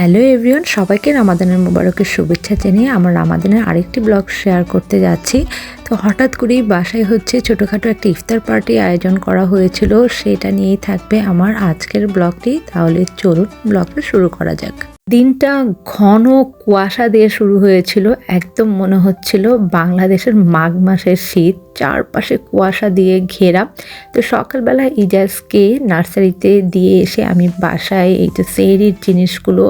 Hello everyone সবাইকে রামাদানের মোবারকের শুভেচ্ছা জানিয়ে আমার রামাদানের আরেকটি ব্লগ শেয়ার করতে যাচ্ছি। তো হঠাৎ করেই বাসায় হচ্ছে ছোটোখাটো একটা ইফতার পার্টি আয়োজন করা হয়েছিল, সেটা নিয়েই থাকবে আমার আজকের ব্লগটি। তাহলে চলুন ব্লগটা শুরু করা যাক। দিনটা ঘন কুয়াশা দিয়ে শুরু হয়েছিল। একদম মনে হচ্ছিল বাংলাদেশের মাঘ মাসের শীত, চারপাশে কুয়াশা দিয়ে ঘেরা। তো সকালবেলা ইজাজকে নার্সারিতে দিয়ে এসে আমি বাসায় এই তো সেরির জিনিসগুলো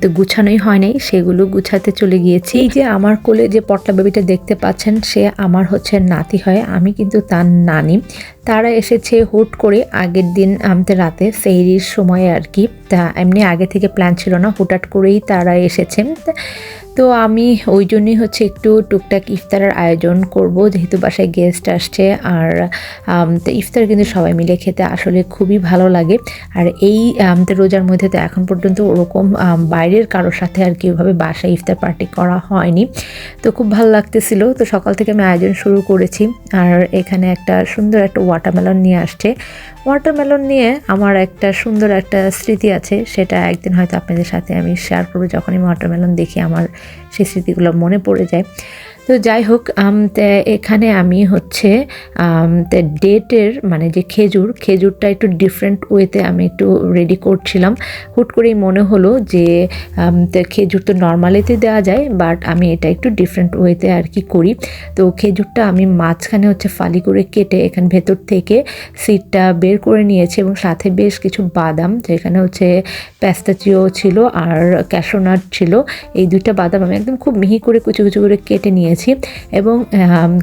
তো গুছানোই হয় নাই, সেগুলো গুছাতে চলে গিয়েছি। এই যে আমার কোলে যে পটলা বেবিটা দেখতে পাচ্ছেন, সে আমার হচ্ছে নাতি হয়, আমি কিন্তু তার নানি। তারা এসেছে হুট করে আগের দিন, আমাদের রাতে, ফেরির সময় আর কি। তা এমনি আগে থেকে প্ল্যান ছিল না হুটাট করেই তারা এসেছেন তো আমি ওই জন্যই হচ্ছে একটু টুকটাক ইফতারের আয়োজন করব, যেহেতু বাসায় গেস্ট আসছে। আর ইফতার কিন্তু সবাই মিলে খেতে আসলে খুবই ভালো লাগে। আর এই রোজার মধ্যে তো এখন পর্যন্ত ওরকম বাইরের কারোর সাথে আর কি ওইভাবে বাসায় ইফতার পার্টি করা হয়নি। তো খুব ভালো লাগতেছিল। তো সকাল থেকে আমি আয়োজন শুরু করেছি। আর এখানে একটা সুন্দর একটা ওয়াটারমেলন নিয়ে আসছে। ওয়াটারমেলন নিয়ে আমার একটা সুন্দর একটা স্মৃতি আছে, সেটা একদিন হয়তো আপনাদের সাথে আমি শেয়ার করব। যখনই ওয়াটারমেলন দেখি, আমার সেই স্মৃতিগুলো মনে পড়ে যায়। তো যাই হোক এখানে আমি হচ্ছে ডেটের মানে যে খেজুর, খেজুরটা একটু ডিফারেন্ট ওয়েতে আমি একটু রেডি করছিলাম। হুট করেই মনে হলো যে খেজুর তো নর্মালিতে দেওয়া যায় বাট আমি এটা একটু ডিফারেন্ট ওয়েতে আর কি করি। তো খেজুরটা আমি মাঝখানে হচ্ছে ফালি করে কেটে এখানে ভেতর থেকে সিডটা বের করে নিয়েছি এবং সাথে বেশ কিছু বাদাম, যেখানে হচ্ছে প্যাস্তাচিও ছিল আর ক্যাশোনাট ছিল, এই দুইটা বাদাম আমি একদম খুব মিহি করে কুচি কুচি করে কেটে নিয়েছি। এবং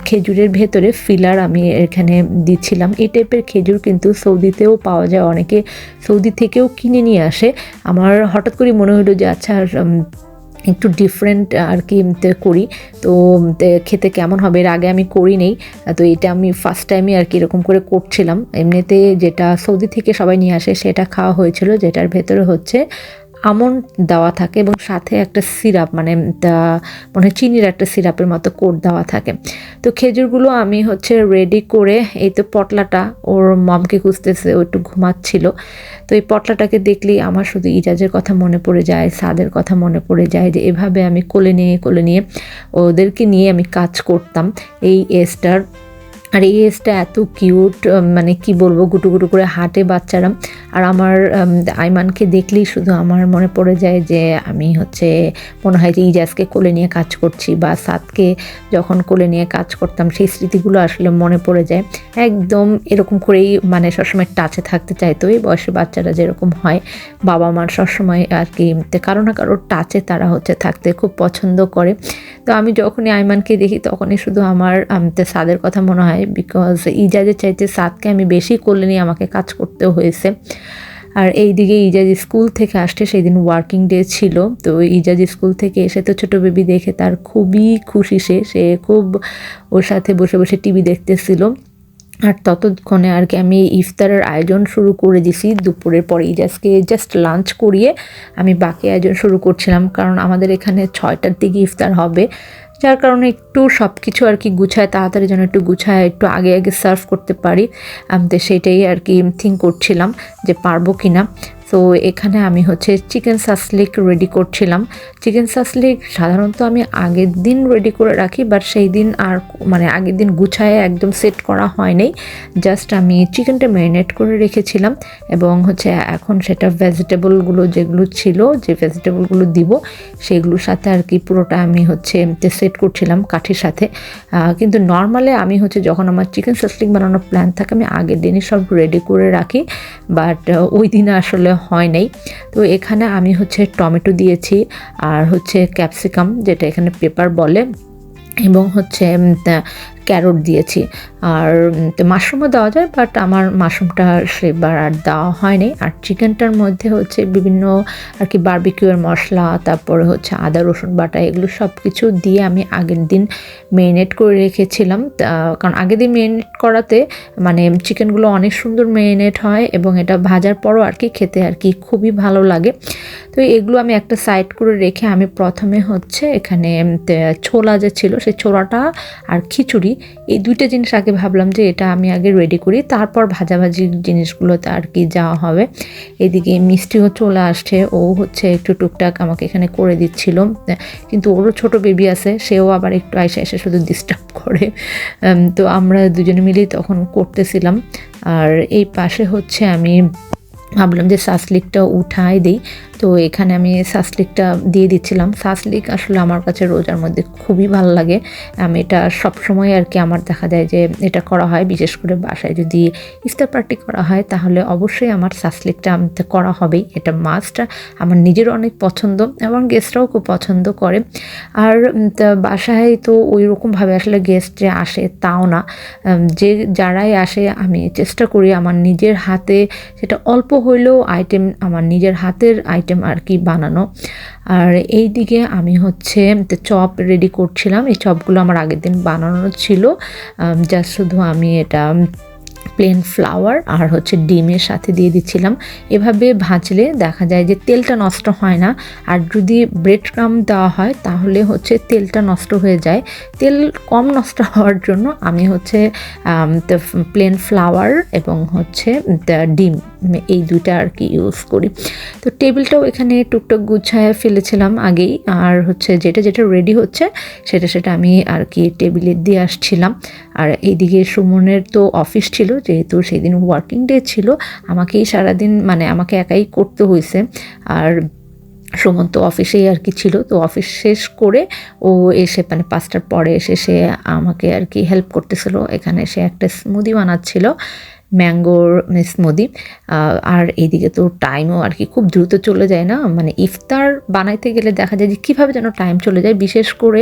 খেজুরের ভেতরে ফিলার আমি এখানে দিচ্ছিলাম। এই টাইপের খেজুর কিন্তু সৌদিতেও পাওয়া যায়, অনেকে সৌদি থেকেও কিনে নিয়ে আসে। আমার হঠাৎ করে মনে হলো যে আচ্ছা একটু ডিফারেন্ট আর কি করি। তো খেতে কেমন হবে? এর আগে আমি করি নেই। তো এটা আমি ফার্স্ট টাইমই আর কি এরকম করে করছিলাম। এমনিতে যেটা সৌদি থেকে সবাই নিয়ে আসে, সেটা খাওয়া হয়েছিল, যেটার ভেতরে হচ্ছে আমন্ড দেওয়া থাকে এবং সাথে একটা সিরাপ মানে মনে চিনির একটা সিরাপের মতো কোট দেওয়া থাকে। তো খেজুরগুলো আমি হচ্ছে রেডি করে এই তো পটলাটা, ওর মমকে খুঁজতেছে, ও একটু ঘুমাচ্ছিল। তো এই পটলাটাকে দেখলেই আমার শুধু ইজাজের কথা মনে পড়ে যায় সাদের কথা মনে পড়ে যায় যে এভাবে আমি কোলে নিয়ে কোলে নিয়ে ওদেরকে নিয়ে আমি কাজ করতাম এই এজটার আর এই এজটা এত কিউট মানে কি বলব গুটু গুটু করে হাঁটে বাচ্চারা। আর আমার আইমানকে দেখলেই শুধু আমার মনে পড়ে যায় যে আমি হচ্ছে, মনে হয় যে ইজাজকে কোলে নিয়ে কাজ করছি বা সাদকে যখন কোলে নিয়ে কাজ করতাম, সেই স্মৃতিগুলো আসলে মনে পড়ে যায়। একদম এরকম করেই মানে সবসময় টাচে থাকতে চাইতো এই বয়সে বাচ্চারা যেরকম হয় বাবা মার সবসময় আর কি কারও না কারোর টাচে তারা হচ্ছে থাকতে খুব পছন্দ করে। তো আমি যখনই আইমানকে দেখি তখনই শুধু আমার সাদের কথা মনে হয় বিকজ ইজাজের চাইতে সাদকে আমি বেশি কোলে নিয়ে আমাকে কাজ করতেও হয়েছে। আর এইদিকে ইজাজ স্কুল থেকে আসছে সেই দিন ওয়ার্কিং ডে ছিল। তো ইজাজ স্কুল থেকে এসে তো ছোটো বেবি দেখে তার খুবই খুশি সে। সে খুব ওর সাথে বসে বসে টিভি দেখতেছিল। আর ততক্ষণে আর কি আমি ইফতারের আয়োজন শুরু করে দিছি। দুপুরের পরে ইজাজকে জাস্ট লাঞ্চ করিয়ে আমি বাকি আয়োজন শুরু করছিলাম। কারণ আমাদের এখানে ছয়টার দিকে ইফতার হবে। যার কারণে একটু সব কিছু আর কি গুছায়, তাড়াতাড়ি যেন একটু গুছায়, একটু আগে আগে সার্ভ করতে পারি। আমি তো সেটাই আর কি থিঙ্ক করছিলাম যে পারব কি না তো এখানে আমি হচ্ছে চিকেন সাসলিক রেডি করছিলাম। চিকেন সাসলিক সাধারণত আমি আগের দিন রেডি করে রাখি বাট সেই দিন আর মানে আগের দিন গুছায় একদম সেট করা হয়নি। জাস্ট আমি চিকেনটা ম্যারিনেট করে রেখেছিলাম এবং হচ্ছে এখন সেটা ভেজিটেবলগুলো যেগুলো ছিল, যে ভেজিটেবলগুলো দিব, সেগুলোর সাথে আর কি পুরোটা আমি হচ্ছে সেট করছিলাম কাঠির সাথে। কিন্তু নর্মালে আমি হচ্ছে যখন আমার চিকেন সাসলিক বানানোর প্ল্যান থাকে, আমি আগের দিনই সব রেডি করে রাখি বাট ওই দিন আসলে হয় নাই। তো এখানে আমি হচ্ছে টমেটো দিয়েছি আর হচ্ছে ক্যাপসিকাম, যেটা এখানে পেপার বলে। এবং হচ্ছে ক্যারট দিয়েছি। আর মাশরুমও দেওয়া যায় বাট আমার মাশরুমটা সেবার আর দেওয়া হয়নি। আর চিকেনটার মধ্যে হচ্ছে বিভিন্ন আর কি বারবিকিউয়ের মশলা, তারপরে হচ্ছে আদা, রসুন বাটা, এগুলো সব কিছু দিয়ে আমি আগের দিন মেরিনেট করে রেখেছিলাম। কারণ আগের দিন মেরিনেট করাতে মানে চিকেনগুলো অনেক সুন্দর মেরিনেট হয় এবং এটা ভাজার পরও আর কি খেতে আর কি খুবই ভালো লাগে। তো এগুলো আমি একটা সাইড করে রেখে আমি প্রথমে হচ্ছে এখানে ছোলা যে ছিল সেই ছোলাটা আর খিচুড়ি, এই দুইটা জিনিস আগে ভাবলাম যে এটা আমি আগে রেডি করি। তারপর ভাজাভাজি জিনিসগুলোতে আর কি যাওয়া হবে। এদিকে মিষ্টিও চলে আসছে। ও হচ্ছে একটু টুকটাক আমাকে এখানে করে দিচ্ছিল। কিন্তু ওরও ছোট বেবি আছে, সেও আবার একটু আইসে এসে শুধু ডিস্টার্ব করে। তো আমরা দুজনে মিলেই তখন করতেছিলাম। আর এই পাশে হচ্ছে আমি ভাবলাম যে সাসলিকটা উঠাই দিই। তো এখানে আমি সাসলিকটা দিয়ে দিচ্ছিলাম। সাসলিক আসলে আমার কাছে রোজার মধ্যে খুবই ভালো লাগে। আমি এটা সবসময় আর কি আমার দেখা যায় যে এটা করা হয়। বিশেষ করে বাসায় যদি ইফতার পার্টি করা হয়, তাহলে অবশ্যই আমার সাসলিকটা করা হবেই। এটা মাস্ট আমার নিজেরও অনেক পছন্দ এবং গেস্টরাও খুব পছন্দ করে। আর বাসায় তো ওই রকমভাবে আসলে গেস্ট যে আসে তাও না। যে যারাই আসে, আমি চেষ্টা করি আমার নিজের হাতে, সেটা অল্প হইলেও আইটেম আমার নিজের হাতের আইটেম আর কি বানানো। আর এই দিকে আমি হচ্ছে চপ রেডি করছিলাম। এই চপগুলো আমার আগের দিন বানানো ছিল। জাস্ট শুধু আমি এটা প্লেন ফ্লাওয়ার আর হচ্ছে ডিমের সাথে দিয়ে দিচ্ছিলাম। এভাবে ভাজলে দেখা যায় যে তেলটা নষ্ট হয় না। আর যদি ব্রেড ক্রাম দেওয়া হয়, তাহলে হচ্ছে তেলটা নষ্ট হয়ে যায়। তেল কম নষ্ট হওয়ার জন্য আমি হচ্ছে প্লেন ফ্লাওয়ার এবং হচ্ছে ডিম এই দুইটা আর কি ইউজ করি। তো টেবিলটাও এখানে টুকটাক গুছায় ফেলেছিলাম আগেই। আর হচ্ছে যেটা যেটা রেডি হচ্ছে, সেটা সেটা আমি আর কি টেবিলে দিয়ে আসছিলাম। আর এইদিকে সুমনের তো অফিস ছিল, যেহেতু সেদিন ওয়ার্কিং ডে ছিল, আমাকেই সারাদিন মানে আমাকে একাই করতে হয়েছে আর সুমন তো অফিসেই আর কি ছিল, তো অফিস শেষ করে ও এসে মানে পাঁচটার পরে এসে সে আমাকে আর কি হেল্প করতেছিল। এখানে সে একটা স্মুদি বানাচ্ছিল। ম্যাঙ্গোর স্মুদি আর এইদিকে তো টাইমও আর কি খুব দ্রুত চলে যায় না। মানে ইফতার বানাইতে গেলে দেখা যায় যে কীভাবে যেন টাইম চলে যায়। বিশেষ করে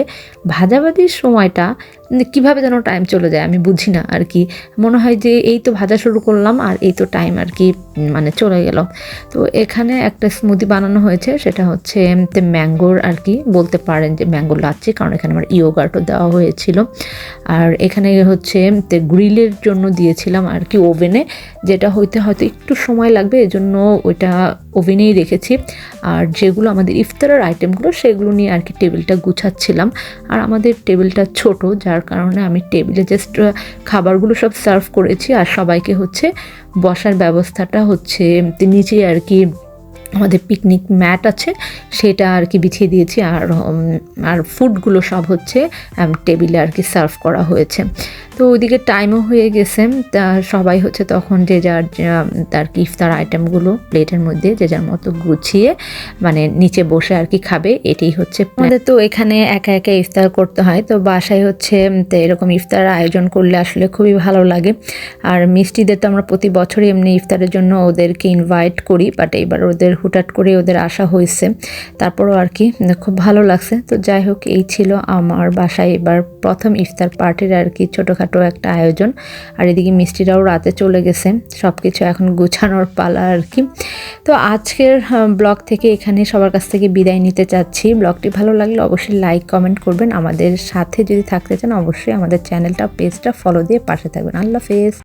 ভাজাভাজির সময়টা কীভাবে যেন টাইম চলে যায়, আমি বুঝি না আর কি। মনে হয় যে এই তো ভাজা শুরু করলাম আর এই তো টাইম আর কি মানে চলে গেল। তো এখানে একটা স্মুদি বানানো হয়েছে, সেটা হচ্ছে ম্যাঙ্গোর আর কি, বলতে পারেন যে ম্যাঙ্গো লাচ্ছি, কারণ এখানে আমার ইয়োগার্টও দেওয়া হয়েছিল। আর এখানে হচ্ছে গ্রিলের জন্য দিয়েছিলাম আর কি ওভেনে যেটা হইতে হয়তো একটু সময় লাগবে, এজন্য ওইটা ওভেনেই রেখেছি। আর যেগুলো আমাদের ইফতারের আইটেমগুলো সেগুলো নিয়ে আর কি টেবিলটা গুছাচ্ছিলাম। আর আমাদের টেবিলটা ছোট, যার কারণে আমি টেবিলে জাস্ট খাবারগুলো সব সার্ভ করেছি আর সবাইকে হচ্ছে বসার ব্যবস্থাটা হচ্ছে নিচে আর কি আমাদের পিকনিক ম্যাট আছে, সেটা আর কি বিছিয়ে দিয়েছি আর আর ফুডগুলো সব হচ্ছে টেবিলে আর কি সার্ভ করা হয়েছে। তো ওইদিকে টাইমও হয়ে গেছে। সবাই হচ্ছে তখন যে যার তার ইফতার আইটেমগুলো প্লেটের মধ্যে যে যার মতো গুছিয়ে মানে নিচে বসে আর কি খাবে, এটাই হচ্ছে আমাদের তো এখানে একা একা ইফতার করতে হয়, তো বাসায় হচ্ছে এরকম ইফতার আয়োজন করলে আসলে খুবই ভালো লাগে। আর মিষ্টিদের তো আমরা প্রতি বছরই এমনি ইফতারের জন্য ওদেরকে ইনভাইট করি বাট এবার ওদের হুটহাট করে ওদের আসা হয়েছে। তারপরও আর কি, খুব ভালো লাগছে। তো যাই হোক, এই ছিল আমার বাসায় এবার প্রথম ইফতার পার্টির আর কি ছোটোখাটো একটা আয়োজন। আর এদিকে মিষ্টিরাও রাতে চলে গেছে সব কিছু এখন গুছানোর পালা আর কি। তো আজকের ব্লগ থেকে এখানে সবার কাছ থেকে বিদায় নিতে চাচ্ছি। ব্লগটি ভালো লাগলে অবশ্যই লাইক, কমেন্ট করবেন। আমাদের সাথে যদি থাকতে চান, অবশ্যই আমাদের চ্যানেলটা, পেজটা ফলো দিয়ে পাশে থাকবেন। আল্লাহ হাফেজ।